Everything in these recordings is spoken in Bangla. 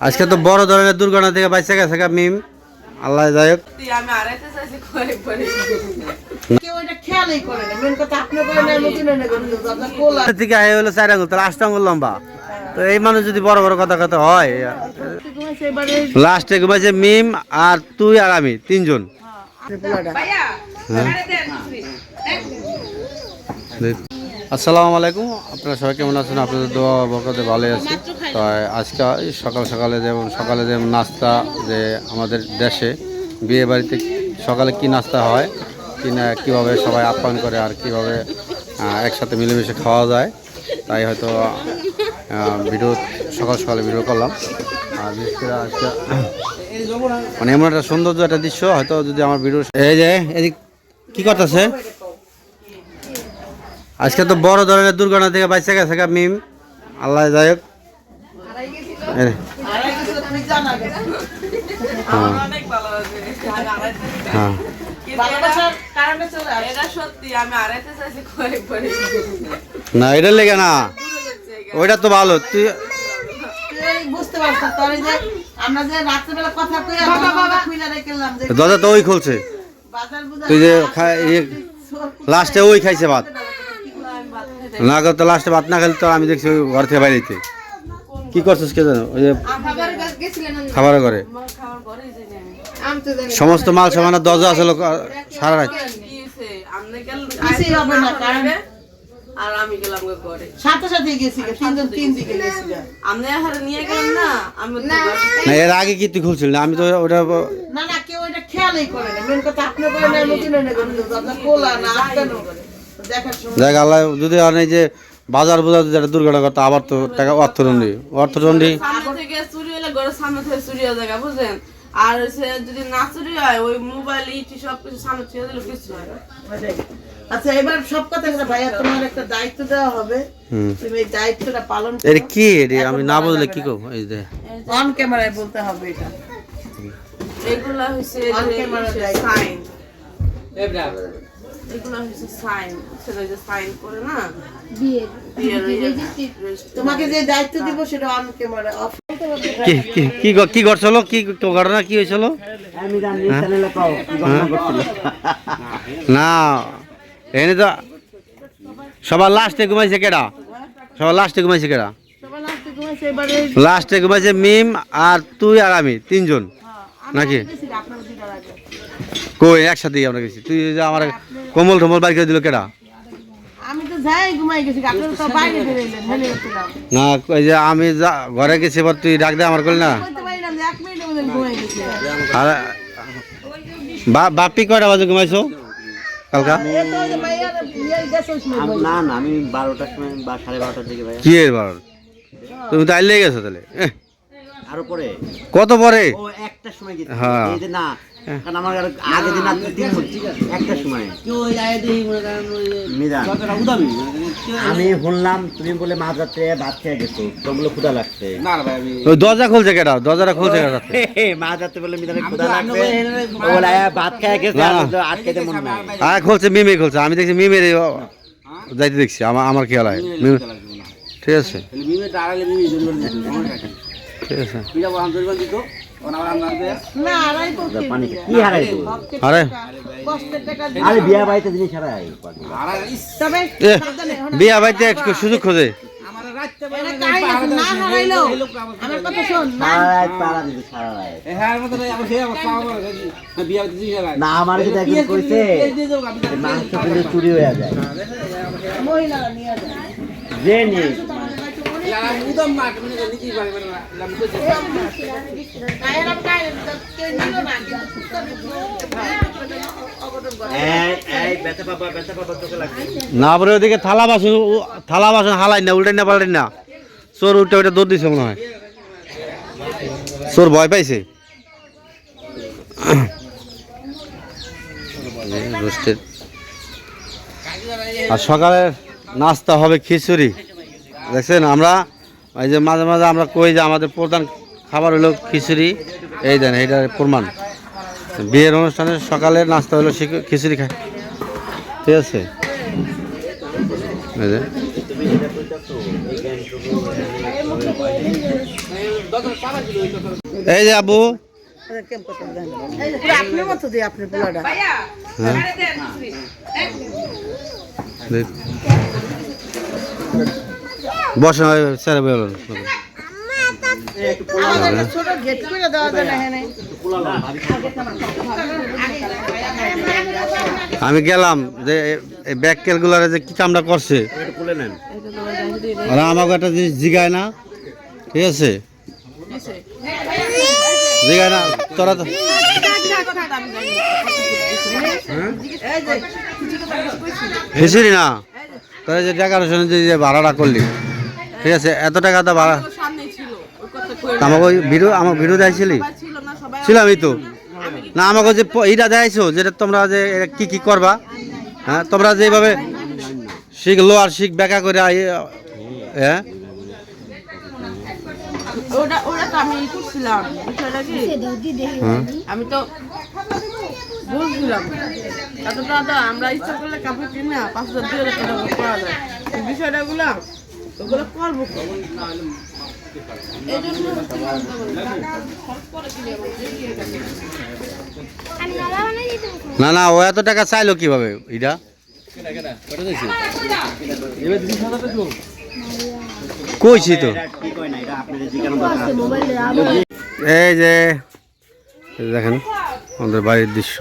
আজকে তো বড় ধরনের দুর্ঘটনা থেকে বাইসে গেছে গা মিম। আল্লাহ যাই হোক থেকে আয় হলো চার আঙুল তাহলে আষ্ট আঙুল লম্বা। তো এই মানুষ যদি বড় বড় কথা কথা হয় লাস্টে ঘুমাইছে মিম আর তুই আর আমি তিনজন। হ্যাঁ। আসসালামু আলাইকুম। আপনারা সবাই কেমন আছেন? আপনাদের দোয়া বরকতে ভালো আছি। তো আজকে সকাল সকালে যেমন সকালে যেমন নাস্তা যে আমাদের দেশে বিয়ে বাড়িতে সকালে কি নাস্তা হয়, কি না, কীভাবে সবাই আপ্যায়ন করে আর কীভাবে একসাথে মিলেমিশে খাওয়া যায়, তাই হয়তো ভিডিও সকাল সকালে ভিডিও করলাম। আর বিশেষ মানে এমন একটা সৌন্দর্য একটা দৃশ্য, হয়তো যদি আমার ভিডিও এই যে, এদিক কী করতেছে? আজকে তো বড় ধরনের দুর্ঘটনা থেকে বাইসে গেছে মিম। আল্লাহ যাই হোক। কারণে চলে এটা- আসে এটা সত্যি আমি আড়াইতে চাইছি কয়েকবারে না এটার লেগে না। ওইটা তো ভালো তুই দরজা তো ওই খুলছে। তুই যে ইয়ে লাস্টে ওই খাইছে ভাত। না তো লাস্টে ভাত না খেলে তো আমি দেখছি ওই ঘর থেকে বাইরেতে কি করছিস কে জানো? ওই যে খাবার করে খাওয়ার পরেই জানি আমি সমস্ত মাল সামানের দরজা আসলে সারা রাত। কি হইছে? আপনি গেলেন কিছুই হবে না, কারণ- আর আমি গেলাম ঘরে। সাথে সাথে গেছি তিনজন তিন দিকে গেছি। গে। হারে নিয়ে গেলেন না? আমি না এর আগে কি তুই খুলছিল না? আমি তো ওটা না না কেউ এটা খেয়ালই করে না। মেন কথা আপনি করেন না নতুন এনে করেন আপনার কোলা না আটকানো। দেখার সময় দেখ আল্লাহ যদি আর এই যে বাজার বোঝা যদি একটা দুর্ঘটনা করতো আবার তো টাকা অর্থদণ্ডী। অর্থদণ্ডী থেকে চুরি হলে ঘরের সামনে থেকে চুরি হয়ে যায় বুঝলেন? আর সে যদি না চুরি হয় ওই মোবাইল ইটি সব কিছু সামনে ছেড়ে দিলে কিছু হয় আচ্ছা এবার সব কথা ভাইয়া তোমার একটা দায়িত্ব দেওয়া হবে। হুম। তুমি এই দায়িত্বটা পালন কি আমি না বুঝলে কি করব? এই যে অন ক্যামেরায় বলতে হবে এটা। এগুলা সাইন এগুলা হচ্ছে সাইন সেটা যে সাইন করে না? বিয়ের ওই যে registry- তোমাকে যে দায়িত্ব দিব সেটা অন ক্যামেরা কি কি কি গ- কি করছিল কি তো ঘটনা কি হয়েছিল? না এনে তো সবার লাস্টে ঘুমাইছে কেডা? সবার লাস্টে ঘুমাইছে কেডা? লাস্টে ঘুমাইছে এবারে লাস্টে ঘুমাইছে মিম আর তুই আর আমি তিনজন নাকি? দিদার আগে। কই একসাথেই আমরা গেছি। তুই আমার কমল টমল বাইর করে দিল কেডা? আমি তো যাই ঘুমাই গেছি আপনারা তো বাইরে বেরোলেন হেলে গেছিলাম না ওই যে আমি যা ঘরে গেছি এবার তুই ডাক দে আমার করলি না। বলতে পারিলাম যে এক মিনিটের মধ্যে ঘুমাই গেছি। আর বা- বাপ্পি কয়টা বাজে ঘুমাইছো? কালকা? এ তো ওই যে মাইয়ার বিয়ে গেছে ওই সময় বলল। না না আমি বারোটার সময় বা সাড়ে বারোটার দিকে ভাই কি এর বার তুমি তো আইলে গেছো তাহলে এহ, আরও পরে? কত পরে? ও একটা সময় গেছি। হ্যাঁ। এই যে না কারণ আমার আগে দিন একটা সময়। আমি শুনলাম তুমি বলে মাছ রাত্রে ভাত খেয়ে গেছো তো বলে ক্ষুদা লাগছে। ওই দরজা খুলছে কেডা? দরজাটা খুলছে মাছ রাত্রে? বলে মিজানের ক্ষুদা লাগছে। বলে ভাত খেয়ে গেছে। মন নাই। হ্যাঁ খুলছে মিমে খুলছে। আমি দেখছি মিমের যাইতে দেখছি আমার আমার খেয়াল হয় ঠিক আছে। ঠিক আছে। বিয়া বাড়িতে সুযোগ খোঁজে। না আমার কইছে যে মাংস চুরি হয়ে যায়। মহিলারা নিয়ে না পরে ওদিকে থালা বাসন থালা বাসন হালাই না উল্টাই না পাল্টাই না। চোর উল্টে উল্টে দৌড় দিছে মনে হয়। চোর ভয় পাইছে? আর সকালে নাস্তা হবে খিচুড়ি। দেখছেন, আমরা এই যে মাঝে মাঝে আমরা কই যে আমাদের প্রধান খাবার হলো খিচুড়ি। এই দেন, এইটার প্রমাণ। বিয়ের অনুষ্ঠানে সকালে নাস্তা হলো খিচুড়ি খায় ঠিক আছে? এই যে। আবু। কেম বসে স্যার আমি গেলাম যে এই ব্যাগ ক্যালকুলারে যে কি কামটা করছে। আমাকে একটা জিনিস জিগায় না ঠিক আছে? জিগায় না তোরা তো হিসিরি না? তোরা যে যে যে ভাড়াটা করলি। ঠিক আছে এত টাকা তো ভাড়া। আমাকে ভিডিও আমার ভিডিও দেখাইছিলি? ছিল না ছিলামই তো। না আমাকে যে এইটা দেখাইছো যেটা তোমরা যে কি কি করবা? হ্যাঁ তোমরা যেভাবে শিখলো আর শিখ বেকা করে হ্যাঁ? ওটা ওটা তো আমি করছিলাম বিষয়টা কি? হ্যাঁ। আমি তো বুঝছিলাম এতটা তো আমরা ইচ্ছা করলে কাপড় কিনে পাঁচ হাজার দুই হাজার টাকা করা যায়। বিষয়টা গুলা ওগুলো করব। না না ও এত টাকা চাইলো কীভাবে এটা কইছি তো। এই যে দেখেন আমাদের বাড়ির দৃশ্য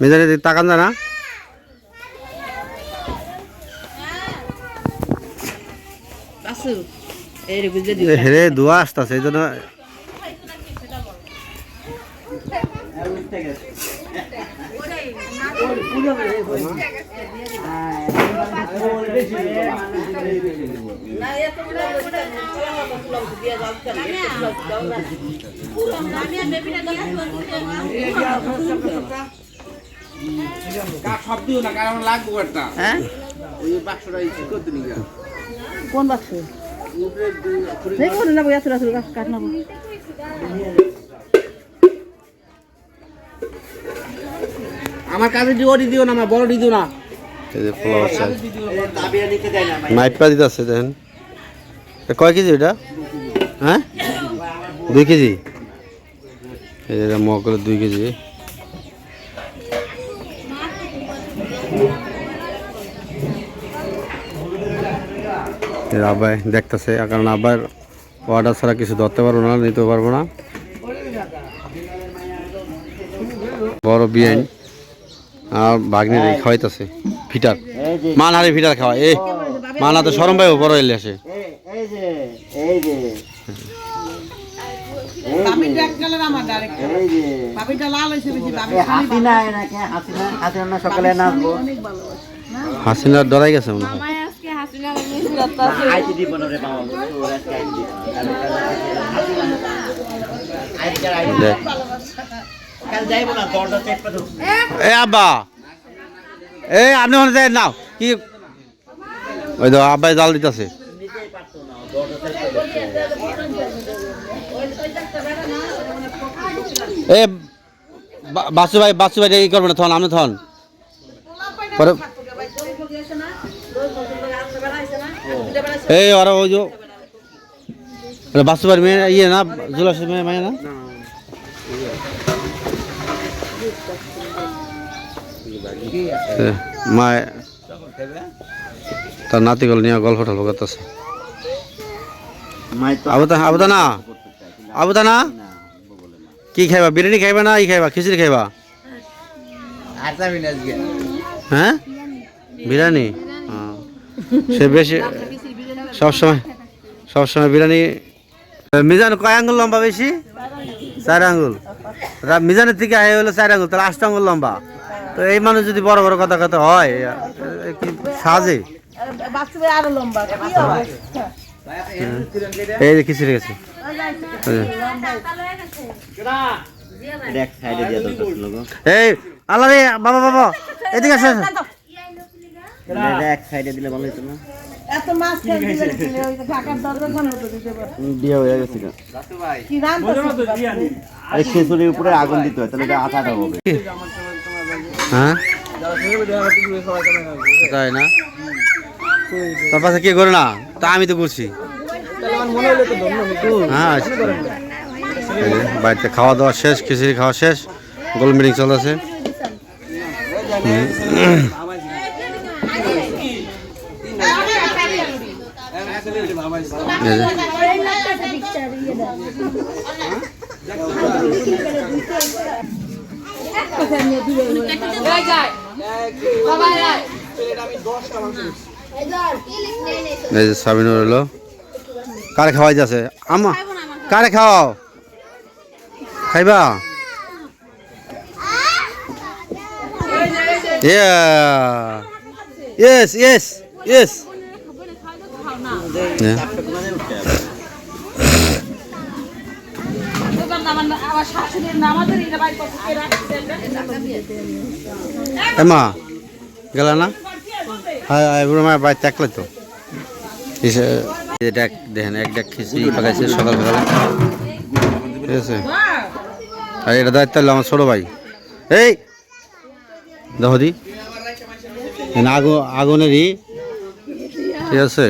মেজারে তাকান না আসু এই রে বুঝে এ হেরে ধোয়া আসতেছে এই জন্য সব দিও না কারণ লাগবো একটা। হ্যাঁ? ওই বাক্সটা কোন বাক্স? দেখো না বই আসলে আসলে কাট আমার কাছে ওটি দিও না আমার বড়টি দিও না। এই যে পোলাও আছে এ, তাবিয়া নিতে দেয় না ভাই। মাইপা দিতে আছে দেখেন কয় কেজি এটা? হ্যাঁ? দুই কেজি? এই যে মকলে দুই কেজি। আব্বাই দেখতেছে কারণ আব্বার অর্ডার ছাড়া কিছু ধরতে পারব না নিতে পারব না। বড় বিয়াইন আর বাগনির খাওয়াইতেছে ফিটার। মান মানহারি ফিটার খাওয়া এ মানা তো সরম পাইব বড় এলে আসে এই- এই যে এই যে। বাবিটা এক কালার আমার ডাইরেক্ট এই যে। বাবিটা লাল হয়েছে বেশি বাবি এই হাসিনা এনাকে হাসিনা হাসিনা না সকালে নাচবো। হাসিনা ডরাই গেছে মনে হয়। এ আব্বা। এ, আপনি ওখানে নাও। কি? ওই আব্বাই জাল দিতেছে। এ বাসু ভাই বাসু ভাই ই করবে না, থন, আপনি থন। পরে এই ওরা ওই যে ওরা বাসু ভাই মেয়ে ইয়ে না জুলাসের মেয়ে মেয়ে না মা তার নাতিগুলো নিয়ে গল্প টল্প করতেছে। আবুতা না? আবুতা না? কি খাইবা বিরিয়ানি খাইবা না ই খাইবা খিচুড়ি খাইবা? হ্যাঁ? বিরিয়ানি। সে বেশি সবসময় সবসময় বিরিয়ানি মিজান কয় আঙ্গুল লম্বা বেশি? চার আঙ্গুল। মিজানের থেকে আয় হলো চার আঙ্গুল তাহলে আষ্ট আঙ্গুল লম্বা। তো এই মানুষ যদি বড় বড় কথা কথা হয় কি সাজে? অবস্থা এই যে খিচুড়ি গেছে এই আল্লাহ রে বাবা বাবা এদিকে আসেন এটা এক সাইডে দিলে ভালো হতো না। এত মাছ খেয়ে দিলে দিলে ওই ঢাকার দরজা কোন মতো দিতে পারে দিয়ে হয়ে গেছে এই উপরে আগুন দিতে হয় তাহলে এটা আঠাটা হবে। হ্যাঁ? তাই না? তোর পাশে কে করে না? তা আমি তো করছি হ্যাঁ আচ্ছা। বাড়িতে খাওয়া দাওয়া শেষ খিচুড়ি খাওয়া শেষ গোল মিটিং চলেছে এই যে, এই যে সাবিনুর হলো। কারে খাওয়াই যাচ্ছে? আমা কারে খাওয়াও? খাইবা? ইয়েস ইয়েস ইয়েস এমা গেল না? হ্যাঁ এবার আমার বাড়িতে একলাই তো। দেখ দেখেন এক দেখ খিচড়ি পাকাইছে সকাল সকালে। ঠিক আছে? আর এটা দায়িত্ব হলো আমার ছোটো ভাই। এই দেখো দি। আগুন আগুনেরই। ঠিক আছে?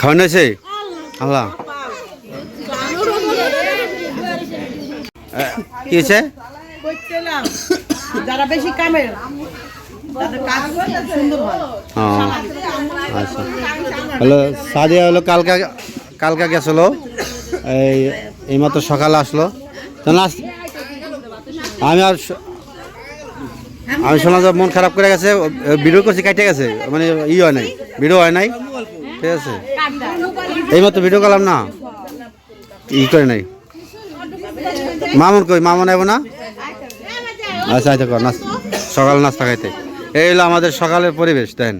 খাওয়ানো হয়েছে? আল্লাহ। কি হয়েছে? যারা বেশি কামের হয়। আচ্ছা। হলো সাদিয়া হলো কালকা কালকা গেছিল। এই এইমাত্র সকালে আসলো। তো আমি আর আমি শোনা মন খারাপ করে গেছে ভিডিও করছি কাটে গেছে। মানে ই হয় নাই ভিডিও হয় নাই। ঠিক আছে। এইমাত্র ভিডিও করলাম না। ই করে নাই। মামুন কই? মামুন আইব না? আচ্ছা আচ্ছা কর সকাল নাস্তা খাইতে। এই হলো আমাদের সকালের পরিবেশ দেন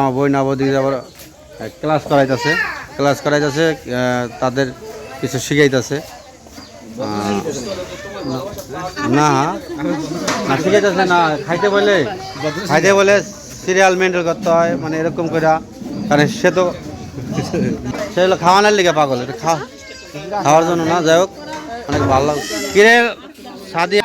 আমার বই না আবার ক্লাস করাইতেছে। ক্লাস করাইতেছে তাদের কিছু শিখাইতেছে। না না, শিখাইতেছে না, খাইতে বলে খাইতে বলে সিরিয়াল মেনটেন করতে হয় মানে এরকম করে কারণ সে তো, সে হলো খাওয়ানোর লিগে পাগল খাওয়ার জন্য না, যাই হোক, অনেক ভালো লাগে কিরে, সাদিয়া